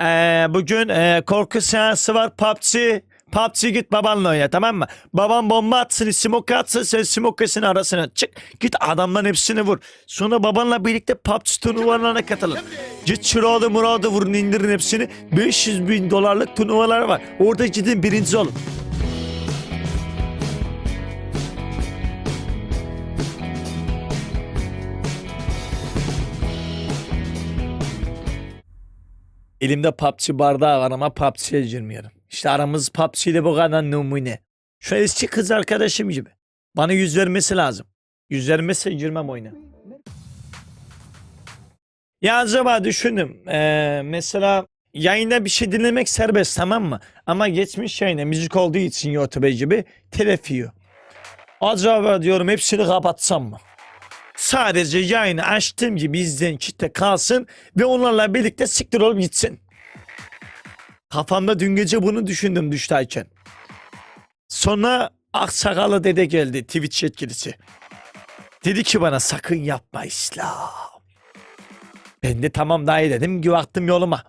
Ee, bugün e, korku seansı var PUBG. PUBG git babanla oyna tamam mı? Baban bomba atsın, smoke atsın, sen smoke'ın arasına çık. Git adamların hepsini vur. Sonra babanla birlikte PUBG turnuvalarına katılın. Git şuradı muradı vurun indirin hepsini. 500 bin dolarlık turnuvalar var. Orada gidin birinci olun. Elimde PUBG bardağı var ama PUBG'ye girmiyorum. İşte aramız PUBG ile bu kadar numune. Şu eski kız arkadaşım gibi. Bana yüz vermesi lazım. Yüz vermezse girmem oyuna. Ya acaba düşündüm. Ee, mesela yayında bir şey dinlemek serbest tamam mı? Ama geçmiş yayına müzik olduğu için YouTube gibi telef yiyor. Acaba diyorum hepsini kapatsam mı? Sadece yayını açtığım gibi izleyen kitle kalsın ve onlarla birlikte siktir olup gitsin. Kafamda dün gece bunu düşündüm düştayken. Sonra aksakallı dede geldi Twitch yetkilisi. Dedi ki bana sakın yapma İslam. Ben de tamam dayı dedim ki baktım yoluma.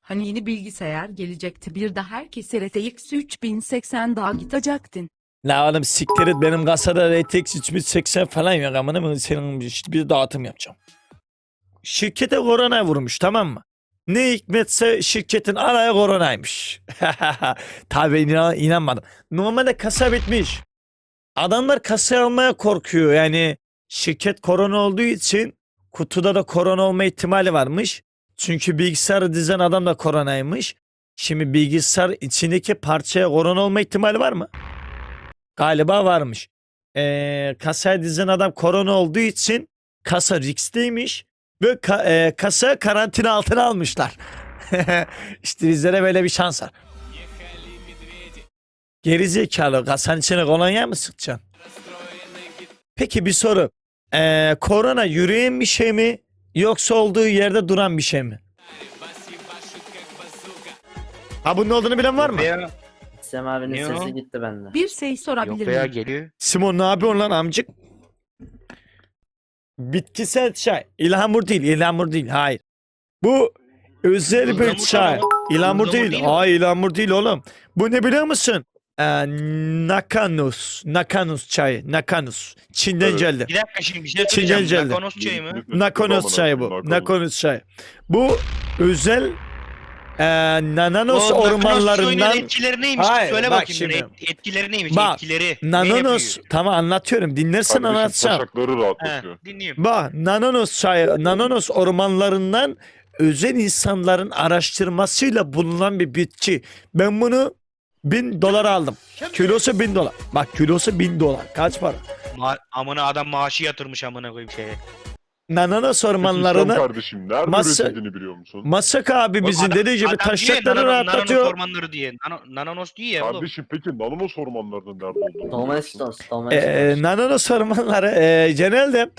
Hani yeni bilgisayar gelecekti bir de herkese RTX 3080 daha gidecektin. La oğlum siktir et benim kasada RTX 3080 falan yok amına mı senin bir dağıtım yapacağım. Şirkete korona vurmuş tamam mı? Ne hikmetse şirketin araya koronaymış. Tabii inan, inanmadım. Normalde kasa bitmiş. Adamlar kasa almaya korkuyor yani şirket korona olduğu için kutuda da korona olma ihtimali varmış. Çünkü bilgisayarı dizen adam da koronaymış. Şimdi bilgisayar içindeki parçaya korona olma ihtimali var mı? Galiba varmış. Ee, kasaya dizen adam korona olduğu için kasa riskliymiş ve ka- e, kasa karantina altına almışlar. işte bizlere böyle bir şans var. Gerizekalı kasanın içine kolonya mı sıkacaksın? Peki bir soru. Ee, korona yürüyen bir şey mi yoksa olduğu yerde duran bir şey mi? Ha bunun olduğunu bilen var mı? Ya, Sem abinin Ne o? sesi gitti bende. Bir şey yok sorabilir veya miyim? geliyor. Simon ne yapıyorsun lan amcık? Bitkisel çay. İlhamur değil, ilhamur değil. Hayır. Bu özel bir çay. tamam. İlhamur değil. değil mi? Hayır ilhamur değil oğlum. Bu ne biliyor musun? Ee, Nakanus. Nakanus çayı. Nakanus. Çin'den Evet. geldi. Bir dakika şimdi bir şey Çin'den söyleyeceğim. geldi. Nakonos çayı mı? Nakonus çayı bu. Nakonus çayı. Bu özel e, Nananos O ormanlarından etkileri neymiş? Hayır, Söyle bak bakayım şimdi. etkileri neymiş? Bak, etkileri. Yapıyor? tamam anlatıyorum. Dinlersen Kardeşim anlatacağım. taşakları He, rahatlatıyor. dinliyorum. Bak Nanonos çayı, Nanonos ormanlarından özel insanların araştırmasıyla bulunan bir bitki. Ben bunu bin dolar aldım. Kilosu bin dolar. Bak kilosu bin dolar. Kaç para? Ma amına adam maaşı yatırmış amına koyayım şeye. Nanonos Peki İslam ormanlarını kardeşim nerede Masa- üretildiğini biliyor musun? Masak abimizin Adam- dediği gibi Nano- rahatlatıyor. Ormanları diye. Nano, nanonos diyor ya oğlum. Kardeşim peki nanonos ormanlarının nerede olduğunu biliyor musun? Domestos, Domestos. Ee, Nanonos ormanları e, genelde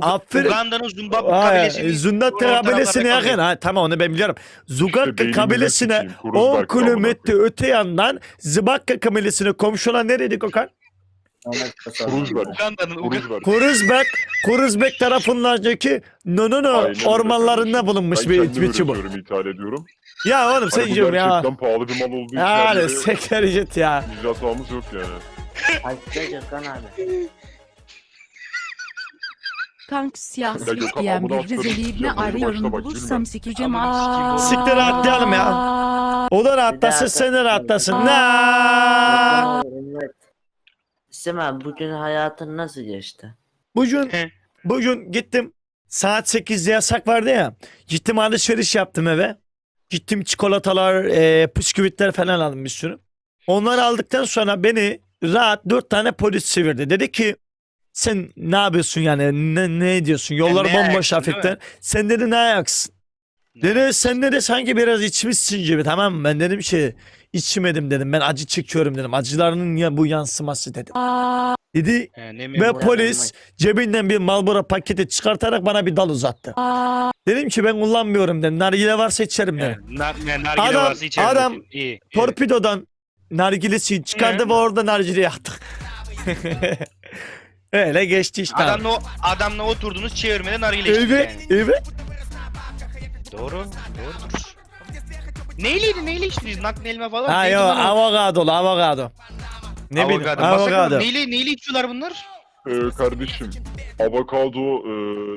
Aferin. Uganda'nın Zimbabwe Hayır, kabilesini. Zundat kabilesine yakın. Ha, tamam onu ben biliyorum. Zugakka beynini kabilesine sikeyim, 10 Kruzberg kilometre öte yandan Zibakka kabilesine komşu olan nereydi Kokan? Uganda. Kruzberg. Kuruzbek, Kuruzbek tarafındaki Nonono ormanlarında bulunmuş ben bir bitki bu. üretiyorum, ithal ediyorum. Ya oğlum sen Hani bu yiyorum ya. gerçekten pahalı bir mal olduğu için Yani seker git ya. icraat ağımız yok yani. Hakkı Gökhan abi. Kank siyah isteyen amına bir Rizeli sikeceğim, arıyorum bulursam sikeceğim. Sikeyim, Siktir rahatlayalım ya. O da rahatlasın Bir sen de rahatlasın. Aa. Sem abi bugün hayatın nasıl geçti? Bugün bugün gittim. Saat 8'de yasak vardı ya. Gittim alışveriş yaptım eve. Gittim çikolatalar, e, bisküvitler falan aldım bir sürü. Onları aldıktan sonra beni rahat dört tane polis çevirdi. Dedi ki sen ne yapıyorsun yani ne, ne diyorsun yollar ne bomboş ayaksın, değil mi? hafiften. Sen dedi ne ayaksın? Dedi sen dedi sanki biraz içmişsin gibi tamam mı? Ben dedim şey içmedim dedim ben acı çekiyorum dedim. Acılarının ya bu yansıması dedim. Dedi He, ne ve mi? polis cebinden bir Marlboro paketi çıkartarak bana bir dal uzattı. Dedim ki ben kullanmıyorum dedim. Nargile varsa içerim dedim. Nar, ne, nargile Adam- varsa içerim adam dedim. İyi. iyi. Torpidodan nargilesi çıkardı ve orada nargile yaktık. Öyle geçti işte. abi. Adamla, o- adamla oturdunuz çevirmeden nargile içtiniz Evet, yani. evet. Doğru. Doğrudur. Neyliydi? Neyle içtiniz? Nakli elma falan. Ha Neydi yo avokadolu avokado. Ne bileyim Avokado. Avokado. avokado. Neyle, neyle içiyorlar bunlar? Ee, kardeşim avokado e,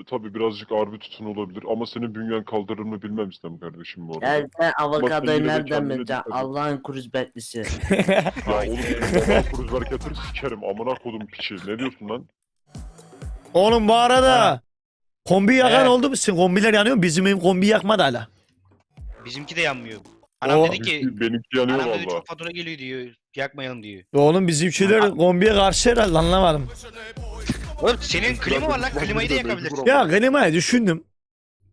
tabi birazcık ağır bir tutun olabilir ama senin bünyen kaldırır mı bilmem istem kardeşim bu arada. Ya sen avokadoyu yine de nereden kendine bileceksin? dikkat et. Allah'ın. Ya oğlum benim kuruz bereketini sikerim amına kodum piçi. Ne diyorsun lan? Oğlum bu arada kombi yakan He. oldu mu? Sizin kombiler yanıyor mu? Bizim evim kombi yakmadı hala. Bizimki de yanmıyor. Anam O- dedi ki Benimki yanıyor Anam dedi valla. çok fatura geliyor diyor. Yakmayalım diyor. Oğlum bizimkiler kombiye karşı herhalde anlamadım. Oğlum senin klima var lan klimayı da yakabilirsin. Ya klimayı düşündüm.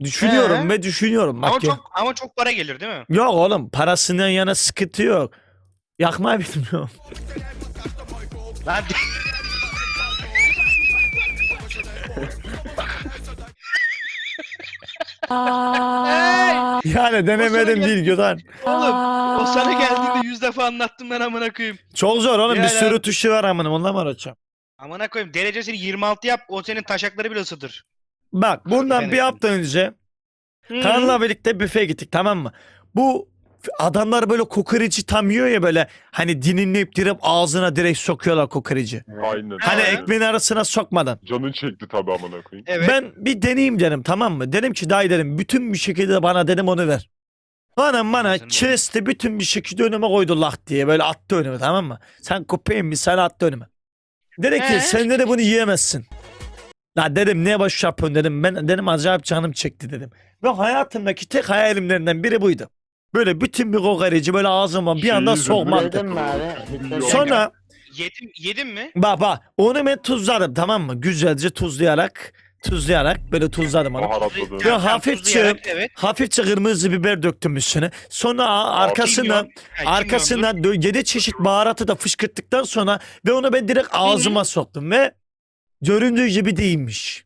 Düşünüyorum He. ve düşünüyorum. Bak Ama ya. çok ama çok para gelir değil mi? Yok oğlum parasından yana sıkıntı yok. Yakmayı bilmiyorum. Lan Yani denemedim değil Gödan. oğlum o sana geldiğinde yüz defa anlattım ben amına koyayım. Çok zor oğlum bir Yani- sürü tuşu var amınım ondan mı uğraşacağım? Amına koyayım derecesini 26 yap o senin taşakları bile ısıtır. Bak bundan bir hafta önce Kaan'la birlikte büfeye gittik tamam mı? Bu adamlar böyle kokoreci tam yiyor ya böyle hani dininleyip direkt ağzına direkt sokuyorlar kokoreci. Aynen. Hani Evet. ekmeğin arasına sokmadan. Canın çekti tabi amına koyayım. Evet. Ben bir deneyeyim dedim tamam mı? Dedim ki dayı dedim bütün bir şekilde bana dedim onu ver. Bana bana kesti bütün bir şekilde önüme koydu lak diye böyle attı önüme tamam mı? Sen köpeğin mi sen attı önüme. Dedi ki Ee? sen de bunu yiyemezsin. La dedim ne baş yapıyorsun dedim. Ben dedim acayip canım çekti dedim. Ve hayatımdaki tek hayalimlerinden biri buydu. Böyle bütün bir kokoreci böyle ağzıma bir Şey anda sokmaktı. Bildin mi abi? Bildin mi? Sonra Yedim, yedin mi? bak bak onu ben tuzladım tamam mı? Güzelce tuzlayarak tuzlayarak böyle tuzladım onu. Baharatladı. Ya hafifçe- tuzlayarak, Evet. Hafifçe kırmızı biber döktüm üstüne. Sonra a- arkasından. Ha, arkasından dö- yedi çeşit baharatı da fışkırttıktan sonra ve onu ben direkt ağzıma soktum ve göründüğü gibi değilmiş.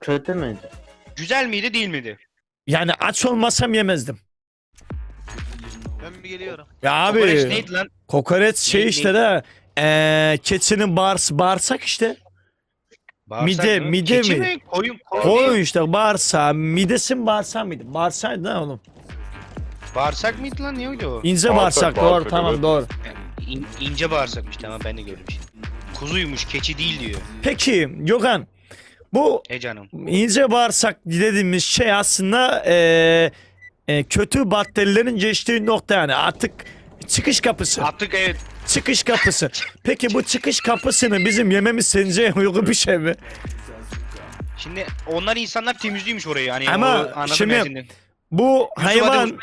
Kötü müydü? Güzel miydi değil miydi? Yani aç olmasam yemezdim. Bir geliyorum. Ya Kokoreç abi neydi lan? kokoreç şey Ne- işte de eee keçinin bağırs bağırsak işte. Bağırsak Mide- mide Keçi mi? Koyun, koyun. Koyun işte bağırsağı. Midesin bağırsağı mıydı? Bağırsağıydı lan oğlum. Bağırsak mıydı lan neydi o? İnce Bağırsak, bağırsak, doğru bağırsak, tamam evet. doğru. İn, ince bağırsakmış tamam ben de gördüm şimdi. Kuzuymuş keçi değil diyor. Peki Gökhan bu E canım. ince bağırsak dediğimiz şey aslında eee, e, kötü bakterilerin geçtiği nokta yani artık çıkış kapısı. Attık evet. Çıkış kapısı. Peki bu çıkış kapısını bizim yememiz sence uygun bir şey mi? Şimdi onlar insanlar temizliyormuş orayı. Hani Ama o, şimdi şimdi. Bu hayvan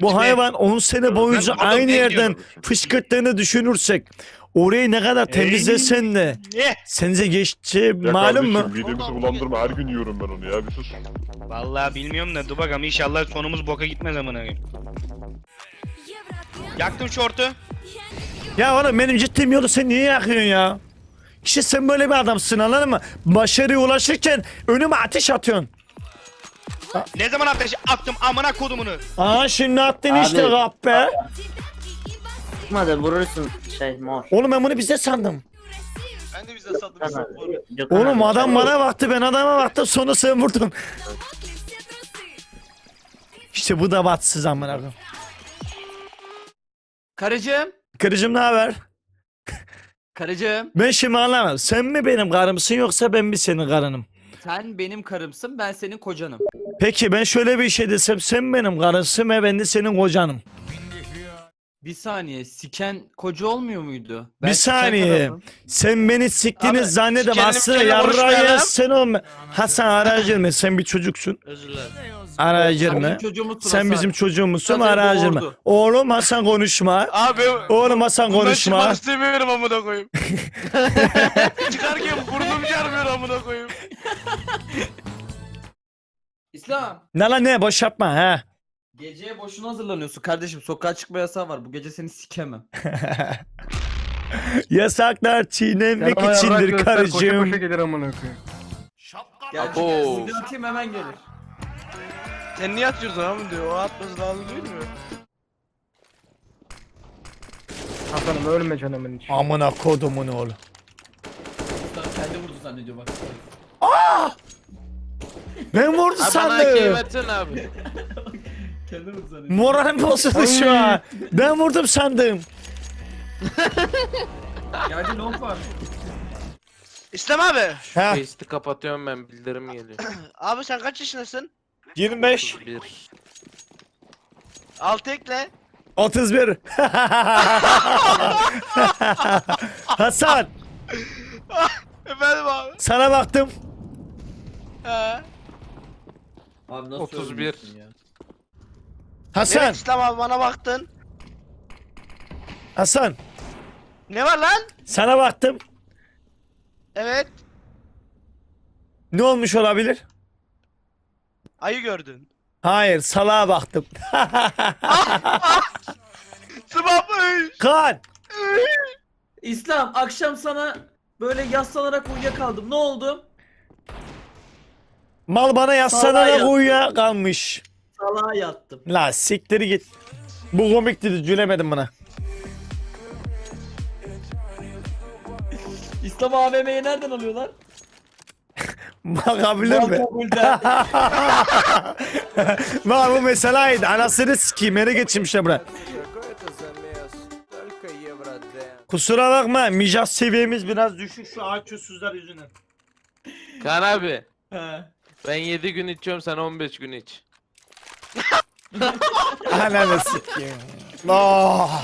bu hayvan 10 sene boyunca Ben- aynı yerden fışkırttığını düşünürsek orayı ne kadar temizlesen de Eh, sence geçti Ya malum mu? Midemizi bulandırma her gün yiyorum ben onu ya bir sus. Vallahi bilmiyorum da dur bakalım inşallah sonumuz boka gitmez amına koyayım. Yaktım şortu. Ya oğlum benim ciddiyim yolu sen niye yakıyorsun ya? İşte sen böyle bir adamsın anladın mı? Başarıya ulaşırken önüme ateş atıyorsun. Ne zaman ateş attım amına kodumunu. Aa şimdi attın Abi- işte kahpe. Çıkmadı vurursun şey mor. Oğlum ben bunu bize sandım. Ben de bize. Doğru. Gökhan Oğlum adam sen- bana baktı ben adama baktım sonra sen vurdun. İşte bu da batsız amına koyayım. Karıcığım. Kırıcım ne haber? Karıcığım. Ben şimdi anlamadım. Sen mi benim karımsın yoksa ben mi senin karınım? Sen benim karımsın ben senin kocanım. Peki ben şöyle bir şey desem sen benim karımsın ve ben de senin kocanım. Bir saniye siken koca olmuyor muydu? Bir siken saniye. Sen beni siktiğini Abi, zannedem aslında konuşmayalım. sen olma. Hasan araya girme sen bir çocuksun. Özür dilerim. Sen bizim çocuğumuzsun Sen Hasan. bizim çocuğumuzsun Zaten girme. doğurdu. Oğlum Hasan konuşma. Abi Oğlum Hasan konuşma. istemiyorum amına koyayım. Çıkarken burnum yarmıyor amına koyayım. İslam. Ne lan ne boş yapma ha. Geceye boşuna hazırlanıyorsun kardeşim. Sokağa çıkma yasağı var. Bu gece seni sikemem. Yasaklar çiğnemek içindir karıcığım. Gel Abo. Sizi atayım hemen gelir. Sen niye atıyorsun abi diyor. O atması lazım değil mi? Hasan'ım ölme canımın içi. Amına kodumun oğlu. İslam kendi vurdu zannediyor bak. Ben vurdu Abi bana sandım. versene abi. Kendi vurdu zannediyor. Moralim bozuldu şu an. Ben vurdum sandım. Geldi long var. İslam abi. Ha Face'i kapatıyorum ben bildirim geliyor. Abi sen kaç yaşındasın? 25 Bir. Altı ekle. 31 Hasan Efendim abi. sana baktım. He. Abi nasıl 31. öldürüyorsun ya? Hasan, Evet İslam abi bana baktın. Hasan Ne var lan? sana baktım. Evet. Ne olmuş olabilir? Ayı gördün. Hayır, salağa baktım. Sıvapmış. Kaan, İslam akşam sana böyle yaslanarak uyuyakaldım. Ne oldu? mal bana yaslanarak yattım. uyuya kalmış. Salağa yattım. La siktiri git. Bu komikti, gülemedim buna. İslam AVM'yi nereden alıyorlar? Bakabilir mi? Balkabul'den. Bak bu meseleydi. Anasını sikeyim, yere geçeyim işte buraya. Kusura bakma, mizah seviyemiz biraz düşük şu AQ'süzler yüzünden. Kaan abi. He. Ben 7 gün içiyorum sen 15 gün iç. Ananı sikeyim. Oh.